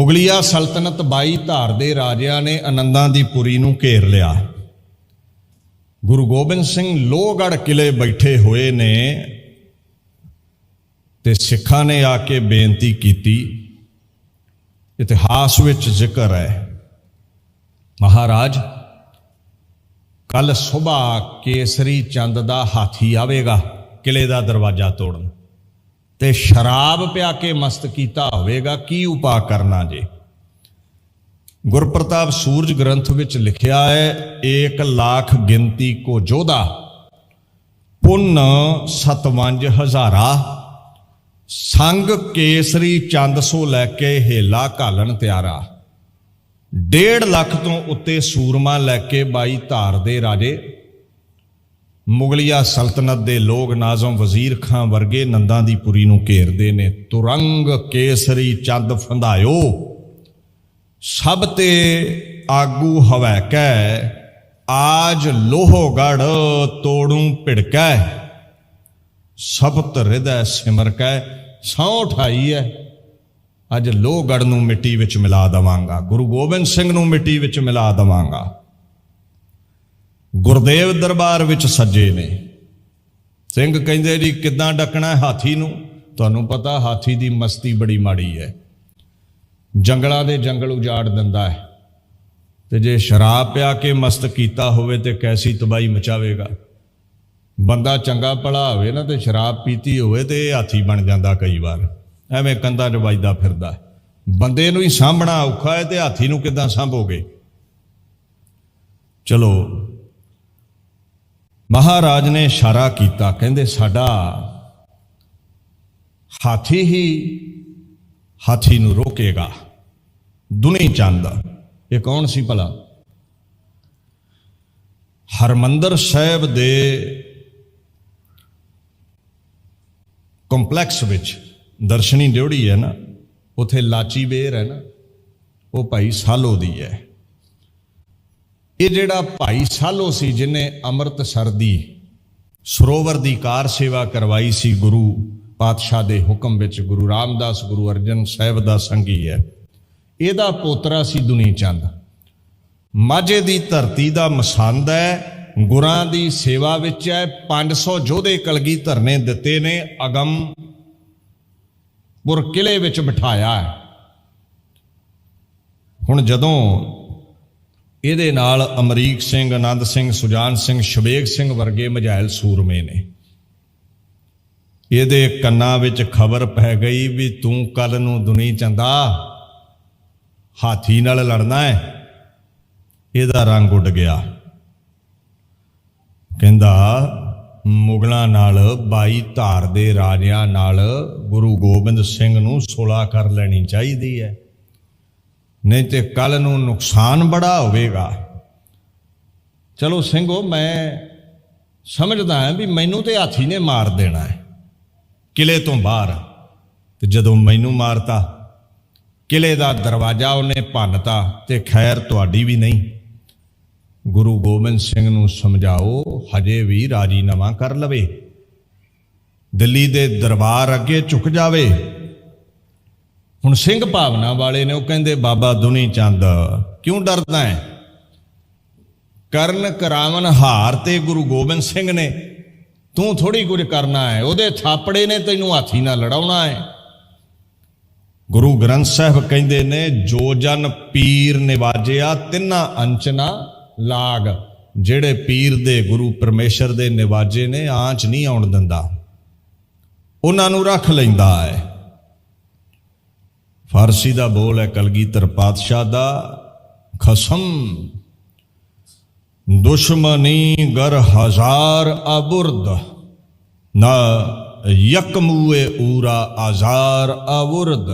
ਮੁਗਲੀਆ ਸਲਤਨਤ 22 ਧਾਰ ਦੇ ਰਾਜਿਆਂ ਨੇ ਆਨੰਦਾਂ ਦੀ ਪੁਰੀ ਨੂੰ ਘੇਰ ਲਿਆ। ਗੁਰੂ ਗੋਬਿੰਦ ਸਿੰਘ ਲੋਹਗੜ੍ਹ ਕਿਲੇ ਬੈਠੇ ਹੋਏ ਨੇ ਤੇ ਸਿੱਖਾਂ ਨੇ ਆ ਕੇ ਬੇਨਤੀ ਕੀਤੀ। ਇਤਿਹਾਸ ਵਿੱਚ ਜ਼ਿਕਰ ਹੈ। ਮਹਾਰਾਜ ਕੱਲ ਸਵੇਰ ਕੇਸਰੀ ਚੰਦ ਦਾ ਹਾਥੀ ਆਵੇਗਾ ਕਿਲੇ ਦਾ ਦਰਵਾਜ਼ਾ ਤੋੜਨ। ਤੇ ਸ਼ਰਾਬ ਪਿਆ ਕੇ ਮਸਤ ਕੀਤਾ ਹੋਵੇਗਾ, ਕੀ ਉਪਾਅ ਕਰਨਾ ਜੇ? ਗੁਰਪ੍ਰਤਾਪ ਸੂਰਜ ਗ੍ਰੰਥ ਵਿੱਚ ਲਿਖਿਆ ਹੈ 1 ਲੱਖ ਗਿਣਤੀ ਕੋ ਜੋਧਾ, ਪੁੰਨ ਸਤਵੰਜ ਹਜ਼ਾਰਾ, ਸੰਗ ਕੇਸਰੀ ਚੰਦ ਸੋ ਲੈ ਕੇ ਹੇਲਾ ਘਾਲਣ ਤਿਆਰਾ। 1.5 ਲੱਖ ਤੋਂ ਉੱਤੇ ਸੂਰਮਾ ਲੈ ਕੇ ਬਾਈ ਧਾਰ ਦੇ ਰਾਜੇ ਮੁਗਲਿਆ ਸਲਤਨਤ ਦੇ ਲੋਕ ਨਾਜ਼ਮ ਵਜ਼ੀਰ ਖਾਂ ਵਰਗੇ ਨੰਦਾਂ ਦੀ ਪੁਰੀ ਨੂੰ ਘੇਰਦੇ ਨੇ। ਤੁਰੰਗ ਕੇਸਰੀ ਚੰਦ ਫੰਧਾਇਓ, ਸਭ ਤੇ ਆਗੂ ਹਵੈ ਕੈ, ਆਜ ਲੋਹਗੜ ਤੋੜੂ ਭਿੜਕੈ। ਸਬਤ ਹਿਰਦੈ ਸਿਮਰ ਕੈ ਸੌ ਠਾਈ ਹੈ ਅੱਜ ਲੋਹਗੜ ਨੂੰ ਮਿੱਟੀ ਵਿੱਚ ਮਿਲਾ ਦਵਾਂਗਾ, ਗੁਰੂ ਗੋਬਿੰਦ ਸਿੰਘ ਨੂੰ ਮਿੱਟੀ ਵਿੱਚ ਮਿਲਾ ਦਵਾਂਗਾ। ਗੁਰਦੇਵ ਦਰਬਾਰ ਵਿੱਚ ਸੱਜੇ ਨੇ। ਸਿੰਘ ਕਹਿੰਦੇ ਜੀ, ਕਿੱਦਾਂ ਡੱਕਣਾ ਹਾਥੀ ਨੂੰ? ਤੁਹਾਨੂੰ ਪਤਾ ਹਾਥੀ ਦੀ ਮਸਤੀ ਬੜੀ ਮਾੜੀ ਹੈ। ਜੰਗਲਾਂ ਦੇ ਜੰਗਲ ਉਜਾੜ ਦਿੰਦਾ ਹੈ। ਤੇ ਜੇ ਸ਼ਰਾਬ ਪਿਆ ਕੇ ਮਸਤ ਕੀਤਾ ਹੋਵੇ ਤੇ ਕੈਸੀ ਤਬਾਈ ਮਚਾਵੇਗਾ? ਬੰਦਾ ਚੰਗਾ ਭਲਾ ਹੋਵੇ ਨਾ ਤੇ ਸ਼ਰਾਬ ਪੀਤੀ ਹੋਵੇ ਤੇ ਇਹ ਹਾਥੀ ਬਣ ਜਾਂਦਾ ਕਈ ਵਾਰ। ਐਵੇਂ ਕੰਧਾਂ 'ਚ ਫਿਰਦਾ ਬੰਦੇ ਨੂੰ ਹੀ ਸਾਂਭਣਾ ਔਖਾ ਹੈ ਤੇ ਹਾਥੀ ਨੂੰ ਕਿੱਦਾਂ ਸਾਂਭੋਗੇ? ਚਲੋ ਮਹਾਰਾਜ ਨੇ ਇਸ਼ਾਰਾ ਕੀਤਾ, ਕਹਿੰਦੇ ਸਾਡਾ ਹਾਥੀ ਹੀ ਹਾਥੀ ਨੂੰ ਰੋਕੇਗਾ। ਦੁਨੀ ਚੰਦ, ਇਹ ਕੌਣ ਸੀ ਭਲਾ? ਹਰਮੰਦਰ ਸਾਹਿਬ ਦੇ ਕੰਪਲੈਕਸ ਵਿੱਚ ਦਰਸ਼ਨੀ ਡਿਉੜੀ ਹੈ ਨਾ, ਉਥੇ ਲਾਚੀ ਵੇਰ ਹੈ ਨਾ, ਉਹ ਭਾਈ ਸਾਲੋ ਦੀ ਹੈ। ਇਹ ਜਿਹੜਾ ਭਾਈ ਸਾਲੋ ਸੀ ਜਿਨੇ ਅੰਮ੍ਰਿਤਸਰ ਦੀ ਸਰੋਵਰ ਦੀ ਕਾਰ ਸੇਵਾ ਕਰਵਾਈ ਸੀ, ਗੁਰੂ ਪਾਤਸ਼ਾਹ ਦੇ ਹੁਕਮ ਵਿੱਚ, ਗੁਰੂ ਰਾਮਦਾਸ, ਗੁਰੂ ਅਰਜਨ ਸਾਹਿਬ ਦਾ ਸੰਗੀ ਹੈ। ਇਹਦਾ ਪੋਤਰਾ ਸੀ ਦੁਨੀ ਚੰਦ ਮਾਝੇ ਦੀ ਧਰਤੀ ਦਾ ਮਸੰਦ ਹੈ, ਗੁਰਾਂ ਦੀ ਸੇਵਾ ਵਿੱਚ ਹੈ 500 ਯੋਧੇ ਕਲਗੀ ਧਰਨੇ ਦਿੱਤੇ ਨੇ, ਅਗਮ ਪੁਰ ਕਿਲੇ ਵਿੱਚ ਬਿਠਾਇਆ ਹੈ। ਹੁਣ ਜਦੋਂ ਇਹਦੇ ਨਾਲ ਅਮਰੀਕ ਸਿੰਘ, ਆਨੰਦ ਸਿੰਘ, ਸੁਜਾਨ ਸਿੰਘ ਸ਼ਬੇਗ ਸਿੰਘ ਵਰਗੇ ਮਜਾਇਲ ਸੂਰਮੇ ਨੇ। ਇਹਦੇ ਕੰਨਾਂ ਵਿੱਚ ਖਬਰ ਪੈ ਗਈ ਵੀ ਤੂੰ ਕੱਲ ਨੂੰ ਦੁਨੀ ਚੰਦਾ, ਹਾਥੀ ਨਾਲ ਲੜਨਾ ਹੈ। ਇਹਦਾ ਰੰਗ ਉੱਡ ਗਿਆ। ਕਹਿੰਦਾ, ਮੁਗਲਾਂ ਨਾਲ 22 ਧਾਰ ਦੇ ਰਾਜਿਆਂ ਨਾਲ ਗੁਰੂ ਗੋਬਿੰਦ ਸਿੰਘ ਨੂੰ ਸੁਲਾ ਕਰ ਲੈਣੀ ਚਾਹੀਦੀ ਹੈ। ਨਹੀਂ ਤੇ ਕੱਲ ਨੂੰ ਨੁਕਸਾਨ ਬੜਾ ਹੋਵੇਗਾ। ਚਲੋ ਸਿੰਘੋ, ਮੈਂ ਸਮਝਦਾ ਹਾਂ ਵੀ ਮੈਨੂੰ ਤੇ ਹਾਥੀ ਨੇ ਮਾਰ ਦੇਣਾ ਹੈ। ਕਿਲੇ ਤੋਂ ਬਾਹਰ। ਤੇ ਜਦੋਂ ਮੈਨੂੰ ਮਾਰਤਾ ਕਿਲੇ ਦਾ ਦਰਵਾਜ਼ਾ ਉਹਨੇ ਭੰਨਤਾ ਤੇ ਖੈਰ ਤੁਹਾਡੀ ਵੀ ਨਹੀਂ। ਗੁਰੂ ਗੋਬਿੰਦ ਸਿੰਘ ਨੂੰ ਸਮਝਾਓ, ਹਜੇ ਵੀ ਰਾਜੀਨਾਮਾ ਕਰ ਲਵੇ। ਦਿੱਲੀ ਦੇ ਦਰਬਾਰ ਅੱਗੇ ਝੁਕ ਜਾਵੇ। ਹੁਣ ਸਿੰਘ ਭਾਵਨਾ ਵਾਲੇ ਨੇ ਉਹ ਕਹਿੰਦੇ, ਬਾਬਾ ਦੁਨੀ ਚੰਦ, ਕਿਉਂ ਡਰਦਾ ਹੈ? ਕਰਨ ਕਰਾਵਨ ਹਾਰ ਤੇ ਗੁਰੂ ਗੋਬਿੰਦ ਸਿੰਘ ਨੇ, ਤੂੰ ਥੋੜੀ ਕੁਝ ਕਰਨਾ ਹੈ, ਉਹਦੇ ਥਾਪੜੇ ਨੇ ਤੈਨੂੰ ਹਾਥੀ ਨਾਲ ਲੜਾਉਣਾ ਹੈ। ਗੁਰੂ ਗ੍ਰੰਥ ਸਾਹਿਬ ਕਹਿੰਦੇ ਨੇ, ਜੋ ਜਨ ਪੀਰ ਨਿਵਾਜਿਆ, ਤਿੰਨਾ ਅੰਚਨਾ ਲਾਗ। ਜਿਹੜੇ ਪੀਰ ਦੇ ਗੁਰੂ ਪਰਮੇਸ਼ਰ ਦੇ ਨਿਵਾਜੇ ਨੇ, ਆਂਚ ਨਹੀਂ ਆਉਣ ਦਿੰਦਾ। ਉਹਨਾਂ ਨੂੰ ਰੱਖ ਲੈਂਦਾ ਹੈ। ਫਾਰਸੀ ਦਾ ਬੋਲ ਹੈ ਕਲਗੀਧਰ ਪਾਤਸ਼ਾਹ ਦਾ, ਖਸਮ। ਦੁਸ਼ਮਨੀ ਗਰ ਹਜ਼ਾਰ ਅਬੁਰਦ, ਨਾ ਯਕਮੂਏ ਊਰਾ ਆਜ਼ਾਰ ਅਵੁਰਦ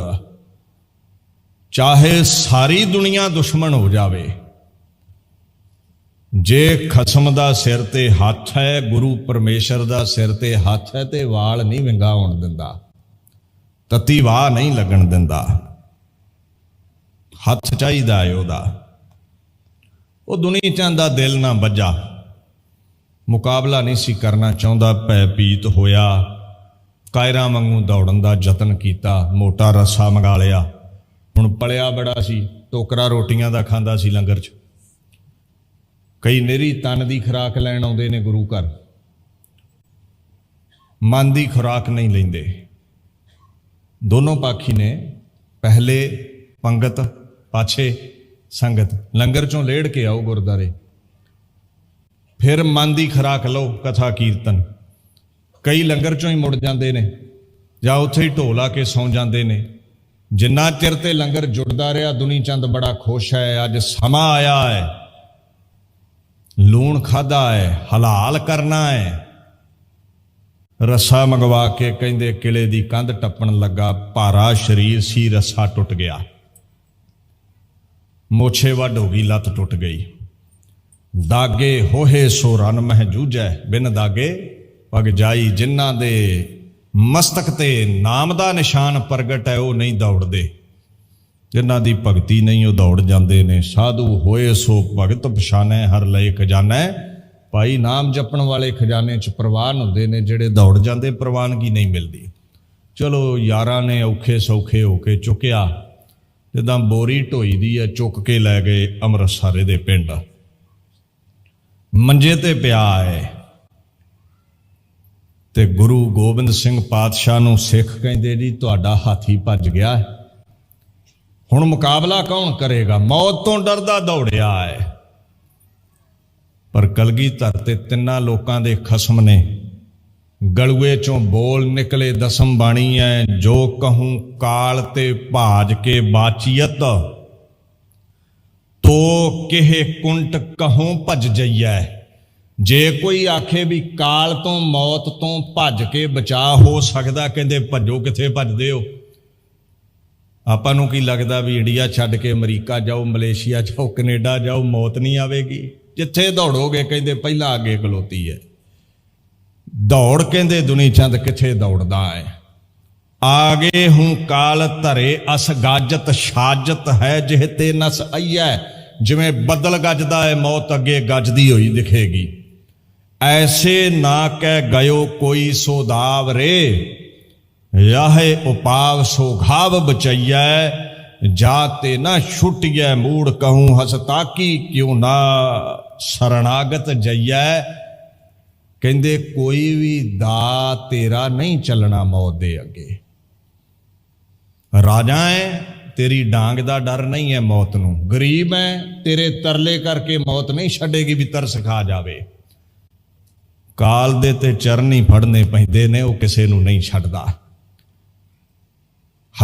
ਚਾਹੇ ਸਾਰੀ ਦੁਨੀਆ ਦੁਸ਼ਮਣ ਹੋ ਜਾਵੇ, ਜੇ ਖਸਮ ਦਾ ਸਿਰ ਤੇ ਹੱਥ ਹੈ, ਗੁਰੂ ਪਰਮੇਸ਼ਰ ਦਾ ਸਿਰ ਤੇ ਹੱਥ ਹੈ ਤੇ ਵਾਲ ਨਹੀਂ ਵਿੰਗਾ ਹੋਣ ਦਿੰਦਾ, ਤਤੀ ਵਾਹ ਨਹੀਂ ਲੱਗਣ ਦਿੰਦਾ। ਹੱਥ ਚਾਹੀਦਾ ਹੈ ਉਹਦਾ। ਉਹ ਦੁਨੀਆ ਚਾਹੁੰਦਾ ਦਿਲ ਨਾ ਵੱਜਾ। ਮੁਕਾਬਲਾ ਨਹੀਂ ਸੀ ਕਰਨਾ ਚਾਹੁੰਦਾ ਭੈ ਪੀਤ ਹੋਇਆ। ਕਾਇਰਾਂ ਵਾਂਗੂ ਦੌੜਨ ਦਾ ਯਤਨ ਕੀਤਾ, ਮੋਟਾ ਰੱਸਾ ਮੰਗਾ ਲਿਆ। ਹੁਣ ਪਲਿਆ ਬੜਾ ਸੀ, ਟੋਕਰਾ ਰੋਟੀਆਂ ਦਾ ਖਾਂਦਾ ਸੀ ਲੰਗਰ 'ਚ। ਕਈ ਨੇਰੀ ਤਨ ਦੀ ਖੁਰਾਕ ਲੈਣ ਆਉਂਦੇ ਨੇ ਗੁਰੂ ਘਰ। ਮਨ ਦੀ ਖੁਰਾਕ ਨਹੀਂ ਲੈਂਦੇ। ਦੋਨੋਂ ਪਾਖੀ ਨੇ, ਪਹਿਲੇ ਪੰਗਤ ਪਾਛੇ ਸੰਗਤ, ਲੰਗਰ ਚੋਂ ਲੇੜ ਕੇ ਆਓ ਗੁਰਦਾਰੇ ਫਿਰ ਮਨ ਦੀ ਖੁਰਾਕ ਲਓ, ਕਥਾ ਕੀਰਤਨ। ਕਈ ਲੰਗਰ ਚੋਂ ਹੀ ਮੁੜ ਜਾਂਦੇ ਨੇ, ਜਾਂ ਉੱਥੇ ਹੀ ਢੋਲਾ ਕੇ ਸੌਂ ਜਾਂਦੇ ਨੇ। ਜਿੰਨਾ ਚਿਰ ਤੇ ਲੰਗਰ ਜੁੜਦਾ ਰਿਹਾ, ਦੁਨੀ ਚੰਦ ਬੜਾ ਖੁਸ਼ ਹੈ, ਅੱਜ ਸਮਾਂ ਆਇਆ ਹੈ। ਲੂਣ ਖਾਦਾ ਹੈ, ਹਲਾਲ ਕਰਨਾ ਹੈ। ਰੱਸਾ ਮੰਗਵਾ ਕੇ ਕਹਿੰਦੇ, ਕਿਲੇ ਦੀ ਕੰਧ ਟੱਪਣ ਲੱਗਾ, ਭਾਰਾ ਸਰੀਰ ਸੀ, ਰੱਸਾ ਟੁੱਟ ਗਿਆ। ਮੋਛੇ ਵੱਢ ਹੋ ਗਈ, ਲੱਤ ਟੁੱਟ ਗਈ। ਦਾਗੇ ਹੋਹੇ ਸੋ ਰਨ ਮਹਿ ਜੂਝੈ, ਬਿਨ ਦਾਗੇ ਪਗ ਜਾਈ ਜਿਨ੍ਹਾਂ ਦੇ ਮਸਤਕ ਤੇ ਨਾਮ ਦਾ ਨਿਸ਼ਾਨ ਪ੍ਰਗਟ ਹੈ, ਉਹ ਨਹੀਂ ਦੌੜਦੇ। ਜਿਨ੍ਹਾਂ ਦੀ ਭਗਤੀ ਨਹੀਂ, ਉਹ ਦੌੜ ਜਾਂਦੇ ਨੇ। ਸਾਧੂ ਹੋਏ ਸੋ ਭਗਤ ਪਛਾਨੈ, ਹਰ ਲਏ ਖਜ਼ਾਨਾ। ਭਾਈ ਨਾਮ ਜਪਣ ਵਾਲੇ ਖਜ਼ਾਨੇ 'ਚ ਪ੍ਰਵਾਨ ਹੁੰਦੇ ਨੇ, ਜਿਹੜੇ ਦੌੜ ਜਾਂਦੇ, ਪ੍ਰਵਾਨਗੀ ਨਹੀਂ ਮਿਲਦੀ। ਚਲੋ ਯਾਰਾਂ ਨੇ ਔਖੇ ਸੌਖੇ ਹੋ ਕੇ ਚੁੱਕਿਆ। ਜਿੱਦਾਂ ਬੋਰੀ ਢੋਈ ਦੀ ਹੈ ਚੁੱਕ ਕੇ ਲੈ ਗਏ ਅੰਮ੍ਰਿਤਸਰ ਦੇ ਪਿੰਡ। ਮੰਜੇ ਤੇ ਪਿਆ ਹੈ ਤੇ ਗੁਰੂ ਗੋਬਿੰਦ ਸਿੰਘ ਪਾਤਸ਼ਾਹ ਨੂੰ ਸਿੱਖ ਕਹਿੰਦੇ ਜੀ, ਤੁਹਾਡਾ ਹਾਥੀ ਭੱਜ ਗਿਆ ਹੁਣ ਮੁਕਾਬਲਾ ਕੌਣ ਕਰੇਗਾ? ਮੌਤ ਤੋਂ ਡਰਦਾ ਦੌੜਿਆ ਹੈ ਪਰ ਕਲਗੀਧਰ ਤੇ ਤਿੰਨਾਂ ਲੋਕਾਂ ਦੇ ਖਸਮ ਨੇ ਗਲੂਏ ਚੋਂ ਬੋਲ ਨਿਕਲੇ ਦਸਮ ਬਾਣੀ ਐ, ਜੋ ਕਹੂੰ ਕਾਲ ਤੇ ਭਾਜ ਕੇ ਬਾਚੀਅਤ। ਤੋ ਕਿਹ ਕੁੰਟ ਕਹੂੰ ਭਜ ਜਈਐ। ਜੇ ਕੋਈ ਆਖੇ ਵੀ ਕਾਲ ਤੋਂ ਮੌਤ ਤੋਂ ਭੱਜ ਕੇ ਬਚਾ ਹੋ ਸਕਦਾ, ਕਹਿੰਦੇ ਭੱਜੋ ਕਿੱਥੇ ਭੱਜਦੇ ਹੋ? ਆਪਾਂ ਨੂੰ ਕੀ ਲੱਗਦਾ ਵੀ ਇੰਡੀਆ ਛੱਡ ਕੇ ਅਮਰੀਕਾ ਜਾਓ, ਮਲੇਸ਼ੀਆ ਜਾਓ, ਕੈਨੇਡਾ ਜਾਓ, ਮੌਤ ਨਹੀਂ ਆਵੇਗੀ? ਜਿੱਥੇ ਦੌੜੋਗੇ, ਕਹਿੰਦੇ ਪਹਿਲਾਂ ਅੱਗੇ ਖਲੋਤੀ ਹੈ ਦੌੜ ਕਹਿੰਦੇ ਦੁਨੀ ਚੰਦ ਕਿੱਥੇ ਦੌੜਦਾ ਹੈ? ਆਗੇ ਹੂੰ ਕਾਲ ਧਰੇ, ਅਸ ਗਾਜਤ ਸ਼ਾਜਤ ਹੈ, ਜਿਹ ਤੇ ਨਸ ਆਈਐ ਜਿਵੇਂ ਬੱਦਲ ਗੱਜਦਾ ਹੈ, ਮੌਤ ਅੱਗੇ ਗੱਜਦੀ ਹੋਈ ਦਿਖੇਗੀ। ਐਸੇ ਨਾ ਕਹਿ ਗਇਓ ਕੋਈ ਸੋਦਾਵ ਰੇ। ਯਾਹੇ ਉਪਾਵ ਸੋ ਘਾਵ ਬਚਈਐ ਜਾਤੇ ਨਾ ਛੁਟਿਐ ਮੂੜ ਕਹੂੰ ਹਸਤਾਕੀ ਕਿਉ ਨਾ ਸਰਣਾਗਤ ਜਈਐ। ਕਹਿੰਦੇ ਕੋਈ ਵੀ ਦਾ ਤੇਰਾ ਨਹੀਂ ਚੱਲਣਾ ਮੌਤ ਦੇ ਅੱਗੇ। ਰਾਜਾ ਹੈ ਤੇਰੀ ਡਾਂਗ ਦਾ ਡਰ ਨਹੀਂ ਹੈ ਮੌਤ ਨੂੰ। ਗਰੀਬ ਹੈ ਤੇਰੇ ਤਰਲੇ ਕਰਕੇ ਮੌਤ ਨਹੀਂ ਛੱਡੇਗੀ ਵੀ ਤਰਸ ਖਾ ਜਾਵੇ। ਕਾਲ ਦੇ ਤੇ ਚਰਨੀ ਫੜਨੇ ਪੈਂਦੇ ਨੇ, ਉਹ ਕਿਸੇ ਨੂੰ ਨਹੀਂ ਛੱਡਦਾ।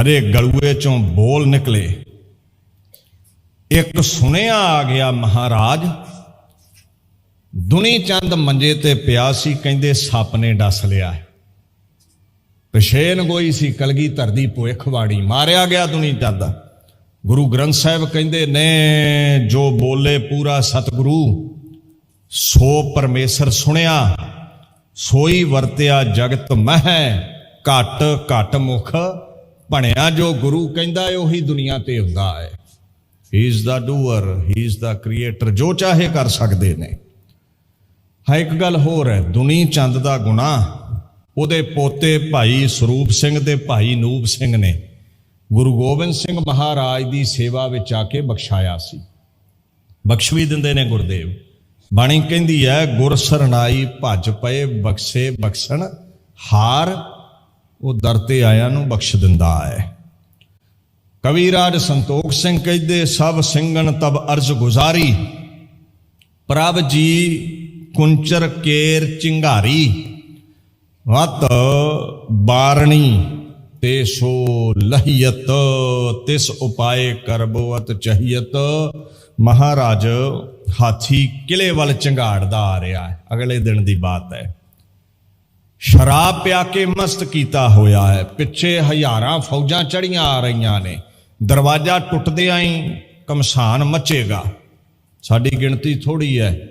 ਹਰੇ ਗਲੂਏ ਚੋਂ ਬੋਲ ਨਿਕਲੇ। ਇੱਕ ਸੁਨੇਹਾ ਆ ਗਿਆ ਮਹਾਰਾਜ ਦੁਨੀ ਚੰਦ ਮੰਜੇ ਤੇ ਪਿਆ ਸੀ, ਕਹਿੰਦੇ ਸੱਪ ਨੇ ਡਸ ਲਿਆ ਪਛੇਨ ਗੋਈ ਸੀ, ਕਲਗੀ ਧਰਦੀ ਭੁਖਵਾੜੀ ਮਾਰਿਆ ਗਿਆ ਦੁਨੀ ਚੰਦ ਗੁਰੂ ਗ੍ਰੰਥ ਸਾਹਿਬ ਕਹਿੰਦੇ ਨੇ, ਜੋ ਬੋਲੇ ਪੂਰਾ ਸਤਿਗੁਰੂ, ਸੋ ਪਰਮੇਸ਼ਰ ਸੁਣਿਆ, ਸੋਈ ਵਰਤਿਆ ਜਗਤ ਮਹਿ, ਘਟ ਘਟ ਮੁਖ ਬਣਿਆ ਜੋ ਗੁਰੂ ਕਹਿੰਦਾ ਹੈ, ਉਹੀ ਦੁਨੀਆ ਤੇ ਹੁੰਦਾ ਹੈ। He is the doer he is the creator ਜੋ ਚਾਹੇ ਕਰ ਸਕਦੇ ਨੇ। ਹਾਂ, ਇੱਕ ਗੱਲ ਹੋਰ ਹੈ, ਦੁਨੀ ਚੰਦ ਦਾ ਗੁਣਾ ਉਹਦੇ ਪੋਤੇ ਭਾਈ ਸਰੂਪ ਸਿੰਘ ਤੇ ਭਾਈ ਨੂਬ ਸਿੰਘ ਨੇ ਗੁਰੂ ਗੋਬਿੰਦ ਸਿੰਘ ਮਹਾਰਾਜ ਦੀ ਸੇਵਾ ਵਿੱਚ ਆ ਕੇ ਬਖਸ਼ਾਇਆ ਸੀ। ਬਖਸ਼ ਵੀ ਦਿੰਦੇ ਨੇ ਗੁਰਦੇਵ। ਬਾਣੀ ਕਹਿੰਦੀ ਹੈ, ਗੁਰ ਸਰਣਾਈ ਭੱਜ ਪਏ, ਬਖਸ਼ੇ ਬਖਸ਼ਣ, ਹਾਰ ਉਹ ਦਰ ਤੇ ਆਇਆਂ ਨੂੰ ਬਖਸ਼ ਦਿੰਦਾ ਹੈ। ਕਵੀ ਰਾਜ ਸੰਤੋਖ ਸਿੰਘ ਕਹਿੰਦੇ, ਸਭ ਸਿੰਘਣ ਤਬ ਅਰਜ਼ ਗੁਜ਼ਾਰੀ, ਪ੍ਰਭ ਜੀ ਕੁੰਚਰ ਕੇਰ ਚਿੰਗਾਰੀ, ਵਤ ਬਾਰਣੀ, ਤੇ ਸੋ ਲਹੀਅਤ, ਤਿਸ ਉਪਾਏ ਕਰਬਵਤ ਚਹੀਅਤ। ਮਹਾਰਾਜ ਹਾਥੀ ਕਿਲੇ ਵੱਲ ਚੰਗਾੜਦਾ ਆ ਰਿਹਾ ਹੈ। ਅਗਲੇ ਦਿਨ ਦੀ ਬਾਤ ਹੈ। ਸ਼ਰਾਬ ਪਿਆ ਕੇ ਮਸਤ ਕੀਤਾ ਹੋਇਆ ਹੈ। ਪਿੱਛੇ ਹਜ਼ਾਰਾਂ ਫੌਜਾਂ ਚੜੀਆਂ ਆ ਰਹੀਆਂ ਨੇ। ਦਰਵਾਜ਼ਾ ਟੁੱਟਦਿਆਂ ਹੀ ਕਮਸਾਨ ਮਚੇਗਾ। ਸਾਡੀ ਗਿਣਤੀ ਥੋੜੀ ਹੈ।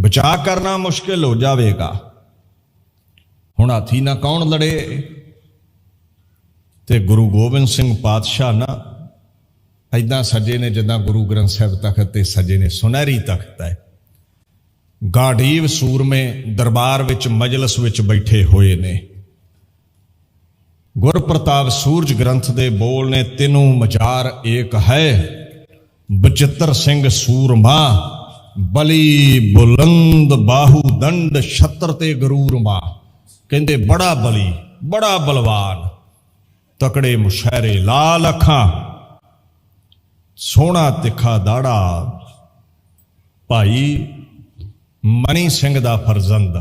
ਬਚਾ ਕਰਨਾ ਮੁਸ਼ਕਿਲ ਹੋ ਜਾਵੇਗਾ। ਹੁਣ ਹਾਥੀ ਨਾ ਕੌਣ ਲੜੇ? ਤੇ ਗੁਰੂ ਗੋਬਿੰਦ ਸਿੰਘ ਪਾਤਸ਼ਾਹ ਨਾ ਐਦਾਂ ਸਜੇ ਨੇ ਜਿੱਦਾਂ ਗੁਰੂ ਗ੍ਰੰਥ ਸਾਹਿਬ ਤਖਤ ਤੇ ਸਜੇ ਨੇ, ਸੁਨਹਿਰੀ ਤਖਤ ਹੈ। ਗਾਢੀਵ ਸੂਰਮੇ ਦਰਬਾਰ ਵਿੱਚ ਮਜਲਿਸ ਵਿੱਚ ਬੈਠੇ ਹੋਏ ਨੇ। ਗੁਰਪ੍ਰਤਾਪ ਸੂਰਜ ਗ੍ਰੰਥ ਦੇ ਬੋਲ ਨੇ, ਤਿਨੂ ਮਚਾਰ ਏਕ ਹੈ, ਬਚਿੱਤਰ ਸਿੰਘ ਸੂਰਮਾ। ਬਲੀ ਬੁਲੰਦ ਬਾਹੂ ਦੰਡ ਛਤਰ ਤੇ ਗਰੂਰ ਮਾ। ਕਹਿੰਦੇ, ਬੜਾ ਬਲੀ, ਬੜਾ ਬਲਵਾਨ, ਤਕੜੇ ਮੁਸ਼ਹਿਰੇ ਲਾਲ ਅੱਖਾਂ, ਸੋਹਣਾ ਤਿੱਖਾ ਦਾੜਾ, ਭਾਈ ਮਨੀ ਸਿੰਘ ਦਾ ਫਰਜ਼ੰਦ,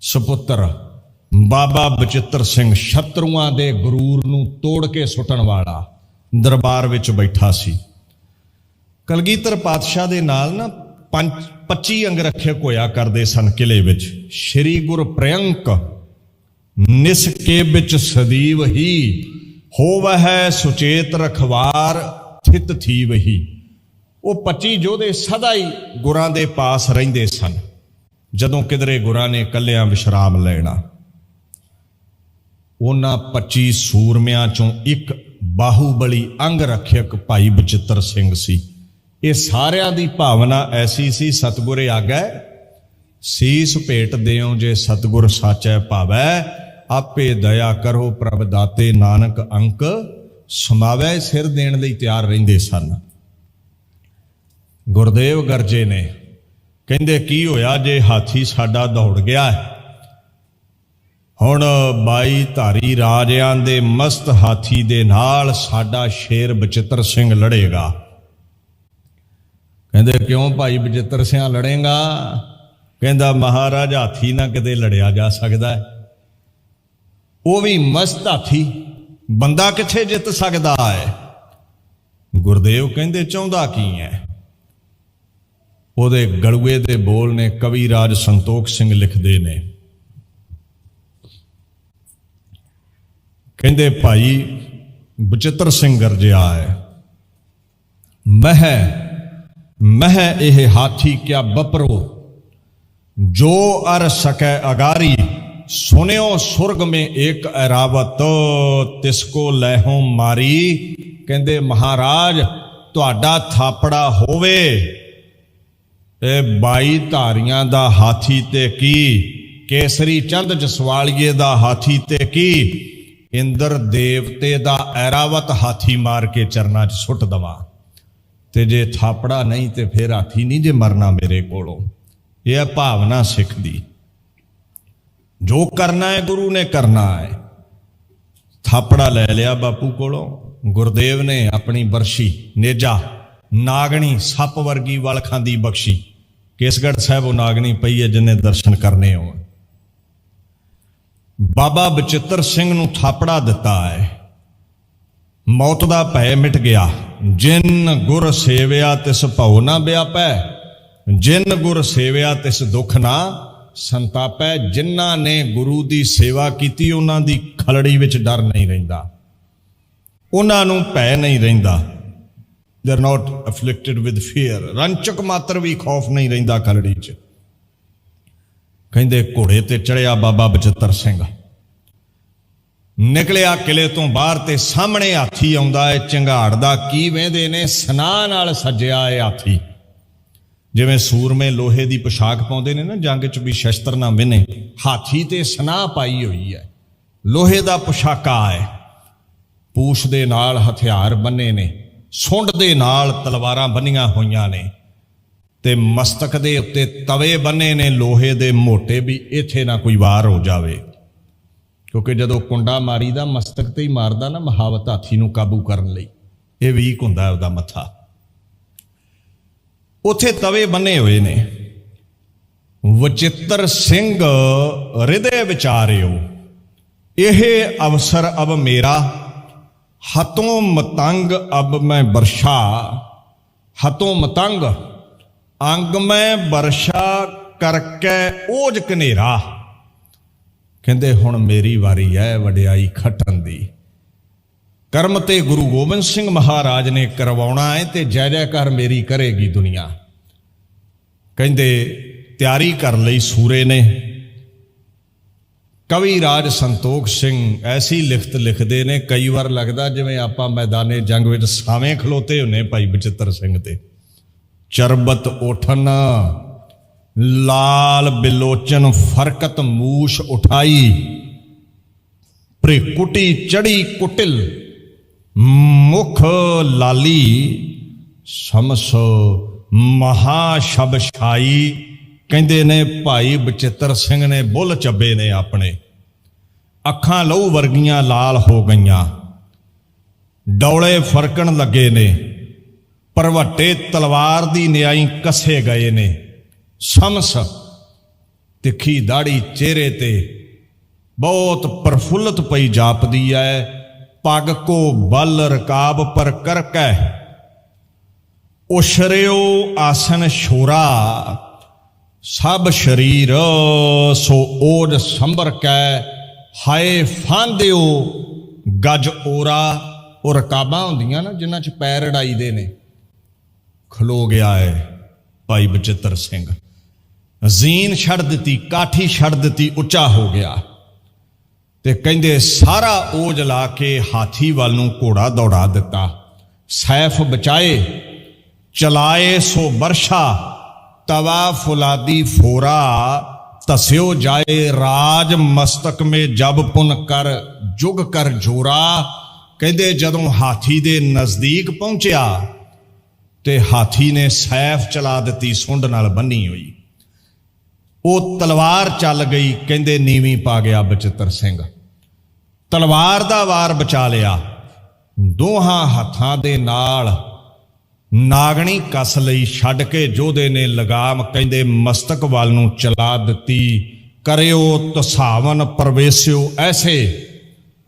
ਸੁਪੁੱਤਰ ਬਾਬਾ ਬਚਿੱਤਰ ਸਿੰਘ ਸ਼ਤਰੂਆਂ ਦੇ ਗਰੂਰ ਨੂੰ ਤੋੜ ਕੇ ਸੁੱਟਣ ਵਾਲਾ ਦਰਬਾਰ ਵਿੱਚ ਬੈਠਾ ਸੀ। ਕਲਗੀਧਰ ਪਾਤਸ਼ਾਹ ਦੇ ਨਾਲ ਨਾ 25 ਅੰਗਰਖਿਅਕ ਹੋਇਆ ਕਰਦੇ ਸਨ ਕਿਲੇ ਵਿੱਚ। ਸ੍ਰੀ ਗੁਰ ਪ੍ਰਿਯੰਕ ਨਿਸਕੇ ਵਿੱਚ ਸਦੀਵ ਹੀ, ਹੋਵਹਿ ਸੁਚੇਤ ਰਖਵਾਰ ਥਿਤ ਥੀ ਵਹੀ ਉਹ 25 ਯੋਧੇ ਸਦਾ ਹੀ ਗੁਰਾਂ ਦੇ ਪਾਸ ਰਹਿੰਦੇ ਸਨ, ਜਦੋਂ ਕਿਧਰੇ ਗੁਰਾਂ ਨੇ ਕੱਲਿਆਂ ਵਿਸ਼ਰਾਮ ਲੈਣਾ। ਉਹਨਾਂ 25 ਸੂਰਮਿਆਂ ਚੋਂ ਇੱਕ ਬਾਹੂਬਲੀ ਅੰਗ ਰੱਖਿਅਕ ਭਾਈ ਬਚਿੱਤਰ ਸਿੰਘ ਸੀ। ਇਹ ਸਾਰਿਆਂ ਦੀ ਭਾਵਨਾ ਐਸੀ ਸੀ, ਸਤਿਗੁਰੇ ਆਗੈ ਸੀਸ ਭੇਟ ਦਿਓ ਜੇ ਸਤਿਗੁਰ ਸਾਚੈ ਭਾਵੈ, ਆਪੇ ਦਇਆ ਕਰੋ ਪ੍ਰਭ ਦਾਤੇ ਨਾਨਕ ਅੰਕ, ਸਮਾਵੈ ਸਿਰ ਦੇਣ ਲਈ ਤਿਆਰ ਰਹਿੰਦੇ ਸਨ। ਗੁਰਦੇਵ ਗਰਜੇ ਨੇ ਕਹਿੰਦੇ, ਕੀ ਹੋਇਆ ਜੇ ਹਾਥੀ ਸਾਡਾ ਦੌੜ ਗਿਆ ਹੈ? ਹੁਣ ਬਾਈ ਧਾਰੀ ਰਾਜਿਆਂ ਦੇ ਮਸਤ ਹਾਥੀ ਦੇ ਨਾਲ ਸਾਡਾ ਸ਼ੇਰ ਬਚਿੱਤਰ ਸਿੰਘ ਲੜੇਗਾ। ਕਹਿੰਦੇ, ਕਿਉਂ ਭਾਈ ਬਚਿੱਤਰ ਸਿੰਘ ਲੜੇਗਾ? ਕਹਿੰਦਾ, ਮਹਾਰਾਜ, ਹਾਥੀ ਨਾਲ ਕਿਤੇ ਲੜਿਆ ਜਾ ਸਕਦਾ ਹੈ। ਉਹ ਵੀ ਮਸਤ ਹਾਥੀ। ਬੰਦਾ ਕਿੱਥੇ ਜਿੱਤ ਸਕਦਾ ਹੈ? ਗੁਰਦੇਵ ਕਹਿੰਦੇ ਚਾਹੁੰਦਾ ਕੀ ਹੈ? ਉਹਦੇ ਗਲੂਏ ਦੇ ਬੋਲ ਨੇ ਕਵੀ ਰਾਜ ਸੰਤੋਖ ਸਿੰਘ ਲਿਖਦੇ ਨੇ। ਕਹਿੰਦੇ, ਭਾਈ ਬਚਿੱਤਰ ਸਿੰਘ ਗਰਜਿਆ ਹੈ। ਮਹਿ ਮਹਿ ਇਹ ਹਾਥੀ ਕਿਆ ਬਪਰੋ? ਜੋ ਅਰ ਸਕੈ ਅਗਾਰੀ, ਸੁਨਿਓ ਸੁਰਗ ਮੇ ਇੱਕ ਐਰਾਵਤ ਤਿਸਕੋ ਲੈਹੋਂ ਮਾਰੀ। ਕਹਿੰਦੇ, ਮਹਾਰਾਜ, ਤੁਹਾਡਾ ਥਾਪੜਾ ਹੋਵੇ। ਇਹ ਬਾਈ ਧਾਰੀਆਂ ਦਾ ਹਾਥੀ ਤੇ ਕੀ? ਕੇਸਰੀ ਚੰਦ ਜਸਵਾਲੀਏ ਦਾ ਹਾਥੀ ਤੇ ਕੀ? ਇੰਦਰ ਦੇਵਤੇ ਦਾ ਐਰਾਵਤ ਹਾਥੀ ਮਾਰ ਕੇ ਚਰਨਾਂ 'ਚ ਸੁੱਟ ਦਵਾ। ਤੇ ਜੇ ਥਾਪੜਾ ਨਹੀਂ ਤੇ ਫਿਰ ਹਾਥੀ ਨਹੀਂ ਜੇ ਮਰਨਾ ਮੇਰੇ ਕੋਲੋਂ। ਇਹ ਹੈ ਭਾਵਨਾ ਸਿੱਖ ਦੀ। ਜੋ ਕਰਨਾ ਹੈ ਗੁਰੂ ਨੇ ਕਰਨਾ ਹੈ। ਥਾਪੜਾ ਲੈ ਲਿਆ ਬਾਪੂ ਕੋਲੋਂ। ਗੁਰਦੇਵ ਨੇ ਆਪਣੀ ਬਰਸ਼ੀ, ਨੇਜਾ, ਨਾਗਣੀ, ਸੱਪ ਵਰਗੀ ਵਲ ਖਾਂਦੀ ਬਖਸ਼ੀ। ਕੇਸਗੜ੍ਹ ਸਾਹਿਬ ਉਹ ਨਾਗਣੀ ਪਈ ਹੈ ਜਿਨੇ ਦਰਸ਼ਨ ਕਰਨੇ ਹੋਣ। ਬਾਬਾ ਬਚਿੱਤਰ ਸਿੰਘ ਨੂੰ ਥਾਪੜਾ ਦਿੱਤਾ ਹੈ। ਮੌਤ ਦਾ ਭੈ ਮਿਟ ਗਿਆ। ਜਿਨ ਗੁਰ ਸੇਵਿਆ ਤਿਸ ਭਉ ਨਾ ਬਿਆਪੈ ਜਿਨ ਗੁਰ ਸੇਵਿਆ ਤਿਸ ਦੁਖ ਨਾ ਸੰਤਾਪੈ। ਜਿਨ੍ਹਾਂ ਨੇ ਗੁਰੂ ਦੀ ਸੇਵਾ ਕੀਤੀ, ਉਹਨਾਂ ਦੀ ਖਲੜੀ ਵਿੱਚ ਡਰ ਨਹੀਂ ਰਹਿੰਦਾ। ਉਹਨਾਂ ਨੂੰ ਭੈ ਨਹੀਂ ਰਹਿੰਦਾ। They are not afflicted with fear ਰੰਚਕ ਮਾਤਰ ਵੀ ਖੌਫ ਨਹੀਂ ਰਹਿੰਦਾ ਖਲੜੀ 'ਚ। ਕਹਿੰਦੇ ਘੋੜੇ ਤੇ ਚੜਿਆ ਬਾਬਾ ਬਚਿੱਤਰ ਸਿੰਘ। ਨਿਕਲਿਆ ਕਿਲੇ ਤੋਂ ਬਾਹਰ ਤੇ ਸਾਹਮਣੇ ਹਾਥੀ ਆਉਂਦਾ ਹੈ ਚੰਗਾੜ ਦਾ। ਕੀ ਵੇਂਦੇ ਨੇ? ਸਨਾ ਨਾਲ ਸੱਜਿਆ ਇਹ ਹਾਥੀ। ਜਿਵੇਂ ਸੂਰਮੇ ਲੋਹੇ ਦੀ ਪੋਸ਼ਾਕ ਪਾਉਂਦੇ ਨੇ ਨਾ, ਜੰਗ 'ਚ ਵੀ ਸ਼ਸਤਰ ਨਾ ਵਿਨੇ। ਹਾਥੀ ਤੇ ਸਨਾ ਪਾਈ ਹੋਈ ਹੈ ਲੋਹੇ ਦਾ ਪੋਸ਼ਾਕਾ ਹੈ ਪੂਛ ਦੇ ਨਾਲ ਹਥਿਆਰ ਬੰਨੇ ਨੇ। ਸੁੰਡ ਦੇ ਨਾਲ ਤਲਵਾਰਾਂ ਬੰਨੀਆਂ ਹੋਈਆਂ ਨੇ। ਤੇ ਮਸਤਕ ਦੇ ਉੱਤੇ ਤਵੇ ਬੰਨੇ ਨੇ। ਲੋਹੇ ਦੇ ਮੋਟੇ ਵੀ ਇੱਥੇ ਨਾ ਕੋਈ ਵਾਰ ਹੋ ਜਾਵੇ। ਕਿਉਂਕਿ ਜਦੋਂ ਕੁੰਡਾ ਮਾਰੀਦਾ, ਮਸਤਕ ਤੇ ਹੀ ਮਾਰਦਾ ਨਾ, ਮਹਾਵਤ ਹਾਥੀ ਨੂੰ ਕਾਬੂ ਕਰਨ ਲਈ। ਇਹ ਵੀਕ ਹੁੰਦਾ ਉਹਦਾ ਮੱਥਾ। ਉਥੇ ਤਵੇ ਬੰਨੇ ਹੋਏ ਨੇ। ਵਚਿੱਤਰ ਸਿੰਘ, ਹਿਰਦੇ ਵਿਚਾਰਿਓ, ਇਹ ਅਵਸਰ ਅਬ ਮੇਰਾ ਹਤੋਂ ਮਤੰਗ ਅਬ ਮੈਂ ਬਰਸ਼ਾ। ਹਤੋਂ ਮਤੰਗ, ਅੰਗ ਮੈਂ ਵਰਸ਼ਾ ਕਰਕੇ ਓਜ ਕਨੇਰਾ। ਕਹਿੰਦੇ, ਹੁਣ ਮੇਰੀ ਵਾਰੀ ਹੈ ਵਡਿਆਈ ਖਟਣ ਦੀ। ਕਰਮ ਤੇ ਗੁਰੂ ਗੋਬਿੰਦ ਸਿੰਘ ਮਹਾਰਾਜ ਨੇ ਕਰਵਾਉਣਾ ਹੈ ਤੇ ਜੈ ਜੈਕਾਰ ਮੇਰੀ ਕਰੇਗੀ ਦੁਨੀਆ। ਕਹਿੰਦੇ, ਤਿਆਰੀ ਕਰ ਲਈ ਸੂਰੇ ਨੇ। ਕਵੀ ਰਾਜ ਸੰਤੋਖ ਸਿੰਘ ਐਸੀ ਲਿਖਤ ਲਿਖਦੇ ਨੇ, ਕਈ ਵਾਰ ਲੱਗਦਾ ਜਿਵੇਂ ਆਪਾਂ ਮੈਦਾਨੇ ਜੰਗ ਵਿੱਚ ਸਾਵੇਂ ਖਲੋਤੇ ਹੁੰਨੇ ਭਾਈ ਬਚਿੱਤਰ ਸਿੰਘ ਤੇ। ਚਰਬਤ ਉਠਨ। ਲਾਲ ਬਿਲੋਚਨ ਫਰਕਤ ਮੂਸ਼ ਉਠਾਈ। ਪ੍ਰਿਕੁਟੀ ਚੜੀ ਕੁਟਿਲ, ਮੁਖ ਲਾਲੀ, ਸਮਸ ਮਹਾ ਸ਼ਬਸ਼ਾਈ ਕਹਿੰਦੇ ਨੇ, ਭਾਈ ਬਚਿੱਤਰ ਸਿੰਘ ਨੇ ਬੁੱਲ ਚੱਬੇ ਨੇ ਆਪਣੇ। ਅੱਖਾਂ ਲਹੂ ਵਰਗੀਆਂ ਲਾਲ ਹੋ ਗਈਆਂ। ਡੌਲੇ ਫਰਕਣ ਲੱਗੇ ਨੇ। ਪਰਵੱਟੇ ਤਲਵਾਰ ਦੀ ਨਿਆਈ ਕੱਸੇ ਗਏ ਨੇ। ਸਮਸ ਤਿੱਖੀ ਦਾੜੀ ਚਿਹਰੇ ਤੇ ਬਹੁਤ ਪ੍ਰਫੁੱਲਤ ਪਈ ਜਾਪਦੀ ਐ ਪੱਗ ਕੋ ਬਲ ਰਕਾਬ ਪਰ ਕਰਕੈ ਉਸ਼ਰਿਓ ਆਸਨ ਸ਼ੋਰਾ ਸਭ ਸ਼ਰੀਰ ਸੋ ਓਜ ਸੰਭਰ ਕੈ, ਹਾਏ ਫਾਂਦਿਓ ਗਜ ਓਰਾ। ਉਹ ਰਕਾਬਾਂ ਹੁੰਦੀਆਂ ਨਾ, ਜਿਨ੍ਹਾਂ 'ਚ ਪੈਰ ਅੜਾਈਦੇ ਨੇ। ਖਲੋ ਗਿਆ ਹੈ ਭਾਈ ਬਚਿੱਤਰ ਸਿੰਘ। ਜ਼ੀਨ ਛੱਡ ਦਿੱਤੀ, ਕਾਠੀ ਛੱਡ ਦਿੱਤੀ, ਉੱਚਾ ਹੋ ਗਿਆ। ਤੇ ਕਹਿੰਦੇ ਸਾਰਾ ਓਜ ਲਾ ਕੇ ਹਾਥੀ ਵੱਲ ਨੂੰ ਘੋੜਾ ਦੌੜਾ ਦਿੱਤਾ। ਸੈਫ ਬਚਾਏ, ਚਲਾਏ ਸੋ ਬਰਸ਼ਾ, ਤਵਾ ਫੁਲਾਦੀ ਫੋਰਾ, ਤਸਿਓ ਜਾਏ ਰਾਜ ਮਸਤਕ ਮੇ ਜਬ ਪੁਨ ਕਰ, ਜੁਗ ਕਰ ਜੋਰਾ। ਕਹਿੰਦੇ ਜਦੋਂ ਹਾਥੀ ਦੇ ਨਜ਼ਦੀਕ ਪਹੁੰਚਿਆ, ਤੇ ਹਾਥੀ ਨੇ ਸੈਫ ਚਲਾ ਦਿੱਤੀ, ਸੁੰਡ ਨਾਲ ਬੰਨੀ ਹੋਈ। ਉਹ ਤਲਵਾਰ ਚੱਲ ਗਈ, ਕਹਿੰਦੇ ਨੀਵੀਂ ਪਾ ਗਿਆ ਬਚਿੱਤਰ ਸਿੰਘ। ਤਲਵਾਰ ਦਾ ਵਾਰ ਬਚਾ ਲਿਆ। ਦੋਹਾਂ ਹੱਥਾਂ ਦੇ ਨਾਲ ਨਾਗਣੀ ਕਸ ਲਈ ਛੱਡ ਕੇ ਯੋਧੇ ਨੇ ਲਗਾਮ ਕਹਿੰਦੇ ਮਸਤਕ ਵੱਲ ਨੂੰ ਚਲਾ ਦਿੱਤੀ। ਕਰਿਓ ਤਸਾਵਨ ਪਰਵੇਸਿਓ ਐਸੇ,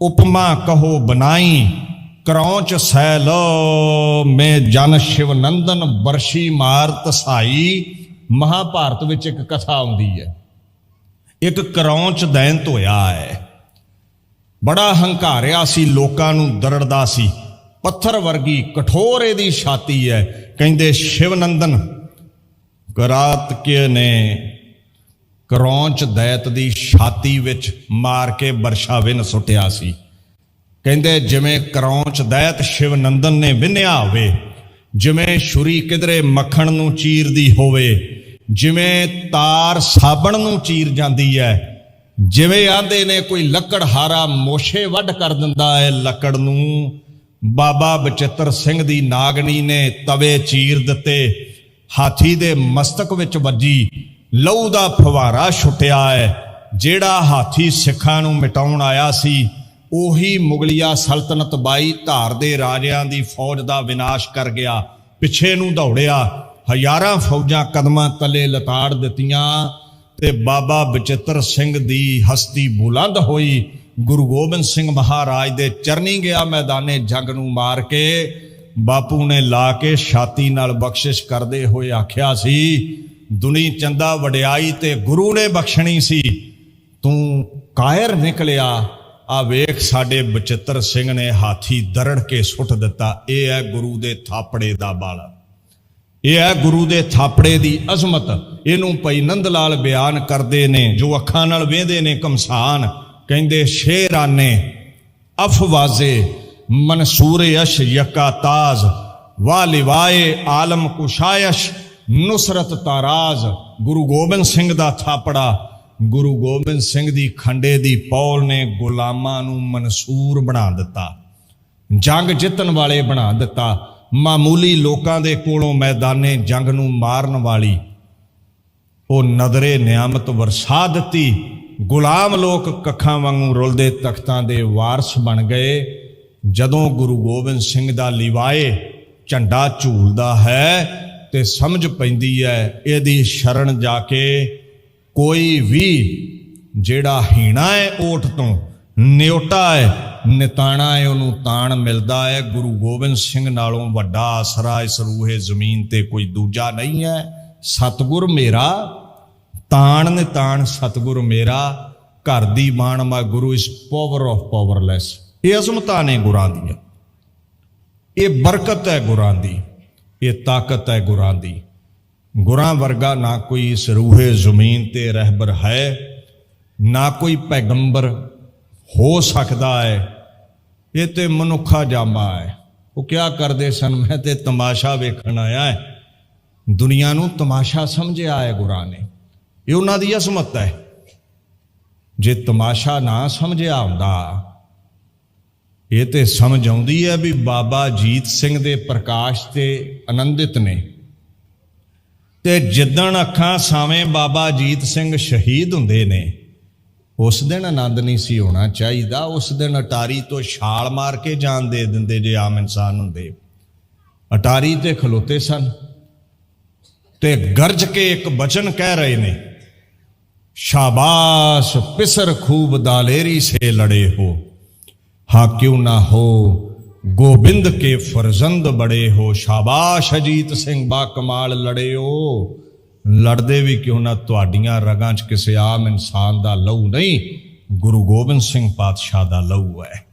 ਉਪਮਾ ਕਹੋ ਬਨਾਈ ਕਰੌਂਚ ਸੈਲ ਮੈਂ ਜਨ ਸ਼ਿਵ ਨੰਦਨ ਬਰਸੀ ਮਾਰ ਤਸਾਈ। ਮਹਾਭਾਰਤ ਵਿੱਚ ਇੱਕ ਕਥਾ ਆਉਂਦੀ ਹੈ। ਇੱਕ ਕਰੌਂਚ ਦੈਂਤ ਹੋਇਆ ਹੈ। ਬੜਾ ਹੰਕਾਰਿਆ ਸੀ, ਲੋਕਾਂ ਨੂੰ ਦਰੜਦਾ ਸੀ। ਪੱਥਰ ਵਰਗੀ ਕਠੋਰ ਇਹਦੀ ਛਾਤੀ ਹੈ, ਕਹਿੰਦੇ ਸ਼ਿਵਨੰਦਨ ਕਰਾਤ ਕੇ ਨੇ? ਕਰੌਂਚ ਦੈਤ ਦੀ ਛਾਤੀ ਵਿੱਚ ਮਾਰ ਕੇ ਵਰਸ਼ਾ ਵਿਨ ਸੁੱਟਿਆ ਸੀ। ਕਹਿੰਦੇ ਜਿਵੇਂ ਕਰੌਂਚ ਦੈਤ ਸ਼ਿਵਨੰਦਨ ਨੇ ਵਿੰਨਿਆ ਹੋਵੇ ਜਿਵੇਂ ਛੁਰੀ ਕਿਧਰੇ ਮੱਖਣ ਨੂੰ ਚੀਰਦੀ ਹੋਵੇ, ਜਿਵੇਂ ਤਾਰ ਸਾਬਣ ਨੂੰ ਚੀਰ ਜਾਂਦੀ ਹੈ ਜਿਵੇਂ ਆਂਦੇ ਨੇ ਕੋਈ ਲੱਕੜਹਾਰਾ ਮੋਸ਼ੇ ਵੱਢ ਕਰ ਦਿੰਦਾ ਹੈ ਲੱਕੜ ਨੂੰ, ਬਾਬਾ ਬਚਿੱਤਰ ਸਿੰਘ ਦੀ ਨਾਗਣੀ ਨੇ ਤਵੇ ਚੀਰ ਦਿੱਤੇ, ਹਾਥੀ ਦੇ ਮਸਤਕ ਵਿੱਚ ਵੱਜੀ, ਲਹੂ ਦਾ ਫਵਾਰਾ ਛੁੱਟਿਆ ਹੈ ਜਿਹੜਾ ਹਾਥੀ ਸਿੱਖਾਂ ਨੂੰ ਮਿਟਾਉਣ ਆਇਆ ਸੀ ਉਹੀ ਮੁਗਲਿਆ ਸਲਤਨਤ ਬਾਈ ਧਾਰ ਦੇ ਰਾਜਿਆਂ ਦੀ ਫੌਜ ਦਾ ਵਿਨਾਸ਼ ਕਰ ਗਿਆ, ਪਿੱਛੇ ਨੂੰ ਦੌੜਿਆ, ਹਜ਼ਾਰਾਂ ਫੌਜਾਂ ਕਦਮਾਂ ਤਲੇ ਲਤਾੜ ਦਿੱਤੀਆਂ ਤੇ ਬਾਬਾ ਬਚਿੱਤਰ ਸਿੰਘ ਦੀ ਹਸਤੀ ਬੁਲੰਦ ਹੋਈ। ਗੁਰੂ ਗੋਬਿੰਦ ਸਿੰਘ ਮਹਾਰਾਜ ਦੇ ਚਰਨੀ ਗਿਆ ਮੈਦਾਨੇ ਜੰਗ ਨੂੰ ਮਾਰ ਕੇ, ਬਾਪੂ ਨੇ ਲਾ ਕੇ ਛਾਤੀ ਨਾਲ ਬਖਸ਼ਿਸ਼ ਕਰਦੇ ਹੋਏ ਆਖਿਆ ਸੀ, ਦੁਨੀ ਚੰਦਾ ਵਡਿਆਈ ਤੇ ਗੁਰੂ ਨੇ ਬਖਸ਼ਣੀ ਸੀ, ਤੂੰ ਕਾਇਰ ਨਿਕਲਿਆ ਆ ਵੇਖ ਸਾਡੇ ਬਚਿੱਤਰ ਸਿੰਘ ਨੇ ਹਾਥੀ ਦਰੜ ਕੇ ਸੁੱਟ ਦਿੱਤਾ। ਇਹ ਹੈ ਗੁਰੂ ਦੇ ਥਾਪੜੇ ਦਾ ਬਲ। ਇਹ ਹੈ ਗੁਰੂ ਦੇ ਥਾਪੜੇ ਦੀ ਅਜ਼ਮਤ। ਇਹਨੂੰ ਭਾਈ ਨੰਦ ਲਾਲ ਬਿਆਨ ਕਰਦੇ ਨੇ, ਜੋ ਅੱਖਾਂ ਨਾਲ ਵੇਂਦੇ ਨੇ ਕਮਸਾਨ ਕਹਿੰਦੇ, ਸ਼ੇਰਾਨੇ, ਅਫਵਾਜ਼ੇ, ਮਨਸੂਰ ਅਸ਼ ਯਕਾ ਤਾਜ਼ ਵਾ ਲਿਵਾਏ ਆਲਮ ਕੁਸ਼ਾਇਸ਼ ਨੁਸਰਤ ਤਾਰਾਜ਼। ਗੁਰੂ ਗੋਬਿੰਦ ਸਿੰਘ ਦਾ ਥਾਪੜਾ। ਗੁਰੂ ਗੋਬਿੰਦ ਸਿੰਘ ਦੀ ਖੰਡੇ ਦੀ ਪੌਲ ਨੇ ਗੁਲਾਮਾਂ ਨੂੰ ਮਨਸੂਰ ਬਣਾ ਦਿੱਤਾ, ਜੰਗ ਜਿੱਤਣ ਵਾਲੇ ਬਣਾ ਦਿੱਤਾ। ਮਾਮੂਲੀ ਲੋਕਾਂ ਦੇ ਕੋਲੋਂ ਮੈਦਾਨੇ ਜੰਗ ਨੂੰ ਮਾਰਨ ਵਾਲੀ ਉਹ ਨਦਰੇ ਨਿਆਮਤ ਵਰਸਾ ਦਿੱਤੀ। ਗੁਲਾਮ ਲੋਕ ਕੱਖਾਂ ਵਾਂਗੂ ਰੁਲਦੇ ਤਖਤਾਂ ਦੇ ਵਾਰਸ ਬਣ ਗਏ। ਜਦੋਂ ਗੁਰੂ ਗੋਬਿੰਦ ਸਿੰਘ ਦਾ ਲਿਵਾਏ, ਝੰਡਾ ਝੂਲਦਾ ਹੈ ਤੇ ਸਮਝ ਪੈਂਦੀ ਹੈ, ਇਹਦੀ ਸ਼ਰਨ ਜਾ ਕੇ ਕੋਈ ਵੀ ਜਿਹੜਾ ਹੀਣਾ ਹੈ ਓਟ ਤੋਂ, ਨਿਉਟਾ ਹੈ, ਨਿਤਾਣਾ ਹੈ, ਉਹਨੂੰ ਤਾਣ ਮਿਲਦਾ ਹੈ। ਗੁਰੂ ਗੋਬਿੰਦ ਸਿੰਘ ਨਾਲੋਂ ਵੱਡਾ ਆਸਰਾ ਇਸ ਰੂਹੇ ਜ਼ਮੀਨ ਤੇ ਕੋਈ ਦੂਜਾ ਨਹੀਂ ਹੈ। ਸਤਗੁਰ ਮੇਰਾ, ਤਾਣ ਨਿਤਾਣ ਸਤਗੁਰ ਮੇਰਾ, ਘਰ ਦੀ ਬਾਣ ਮਾ ਗੁਰੂ ਇਸ ਪਾਵਰ ਆਫ ਪਾਵਰਲੈਸ ਇਹ ਅਜ਼ਮਤਾਂ ਨੇ ਗੁਰਾਂ ਦੀਆਂ। ਇਹ ਬਰਕਤ ਹੈ ਗੁਰਾਂ ਦੀ। ਇਹ ਤਾਕਤ ਹੈ ਗੁਰਾਂ ਦੀ। ਗੁਰਾਂ ਵਰਗਾ ਨਾ ਕੋਈ ਇਸ ਰੂਹੇ ਜ਼ਮੀਨ ਤੇ ਰਹਿਬਰ ਹੈ, ਨਾ ਕੋਈ ਪੈਗੰਬਰ ਹੋ ਸਕਦਾ ਹੈ, ਇਹ ਤੇ ਮਨੁੱਖਾ ਜਾਮਾ ਹੈ। ਉਹ ਕਿਆ ਕਰਦੇ ਸਨ? ਮੈਂ ਤੇ ਤਮਾਸ਼ਾ ਵੇਖਣ ਆਇਆ ਹੈ। ਦੁਨੀਆ ਨੂੰ ਤਮਾਸ਼ਾ ਸਮਝਿਆ ਹੈ ਗੁਰਾਂ ਨੇ। ਇਹ ਉਹਨਾਂ ਦੀ ਅਸਮਤ ਹੈ। ਜੇ ਤਮਾਸ਼ਾ ਨਾ ਸਮਝਿਆ ਹੁੰਦਾ, ਇਹ ਤੇ ਸਮਝ ਆਉਂਦੀ ਹੈ ਵੀ ਬਾਬਾ ਜੀਤ ਸਿੰਘ ਦੇ ਪ੍ਰਕਾਸ਼ ਤੇ ਆਨੰਦਿਤ ਨੇ। ਤੇ ਜਿੱਦਣ ਅੱਖਾਂ ਸਾਵੇਂ ਬਾਬਾ ਜੀਤ ਸਿੰਘ ਸ਼ਹੀਦ ਹੁੰਦੇ ਨੇ, ਉਸ ਦਿਨ ਆਨੰਦ ਨਹੀਂ ਸੀ ਹੋਣਾ ਚਾਹੀਦਾ। ਉਸ ਦਿਨ ਅਟਾਰੀ ਤੋਂ ਛਾਲ ਮਾਰ ਕੇ ਜਾਨ ਦੇ ਦਿੰਦੇ ਜੇ ਆਮ ਇਨਸਾਨ ਹੁੰਦੇ। ਅਟਾਰੀ ਤੇ ਖਲੋਤੇ ਸਨ ਤੇ ਗਰਜ ਕੇ ਇੱਕ ਬਚਨ ਕਹਿ ਰਹੇ ਨੇ, ਸ਼ਾਬਾਸ਼, ਪਿਸਰ ਖੂਬ ਦਾਲੇਰੀ ਸੇ ਲੜੇ ਹੋ। ਹਾ ਕਿਉਂ ਨਾ ਹੋ ਗੋਬਿੰਦ ਕੇ ਫਰਜ਼ੰਦ ਬੜੇ ਹੋ, ਸ਼ਾਬਾਸ਼ ਅਜੀਤ ਸਿੰਘ ਬਾ ਕਮਾਲ ਲੜਿਓ। ਲੜਦੇ ਵੀ ਕਿਉਂ ਨਾ ਤੁਹਾਡੀਆਂ ਰਗਾਂ 'ਚ ਕਿਸੇ ਆਮ ਇਨਸਾਨ ਦਾ ਲਹੂ ਨਹੀਂ, ਗੁਰੂ ਗੋਬਿੰਦ ਸਿੰਘ ਪਾਤਸ਼ਾਹ ਦਾ ਲਹੂ ਹੈ।